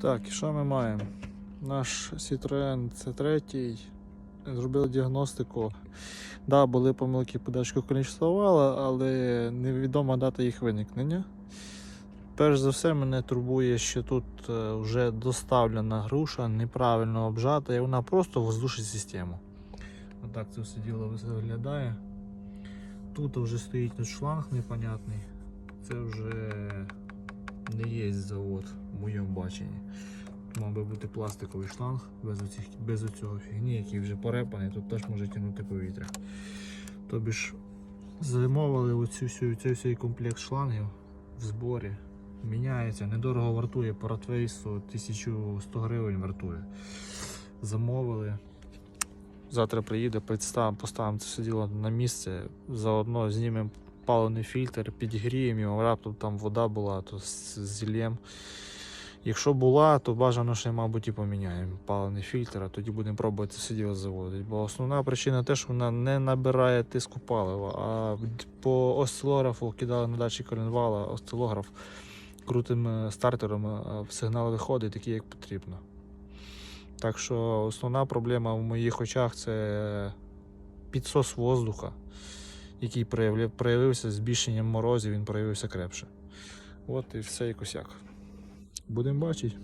Так, що ми маємо? Наш Citroen C3 зробили діагностику. Да, були помилки подачку колінчатувала, але невідома дата їх виникнення. Перш за все, мене турбує, що тут е, вже доставлена груша, неправильно обжата, і вона просто воздушить систему. Отак це все діло виглядає. Тут вже стоїть шланг непонятний. Це вже не є завод моєму баченні. Мав би бути пластиковий шланг без, оцих, без оцього фігні, який вже порепаний, тут теж може тягнути повітря. Тобі ж замовили оцю всю, цей всей комплект шлангів в зборі. Міняється, недорого вартує по ратвейсу 1100 гривень вартує. Замовили. Завтра приїде, представимо, поставимо це все діло на місце. Заодно знімемо паливний фільтр, підігріємо його, раптом там вода була, то з з зіллєм. Якщо була, то бажано ще, мабуть, і поміняємо паливний фільтр, а тоді будемо пробувати діло заводити. Бо основна причина те, що вона не набирає тиску палива. А по осцилографу кидали на датчик коленвала, осцилограф крутим е, стартером е, сигнал виходить такий, як потрібно. Так що основна проблема в моїх очах це підсос воздуха, який проявився збільшенням морозів, він проявився крепше. От і все і косяк. Будемо бачити.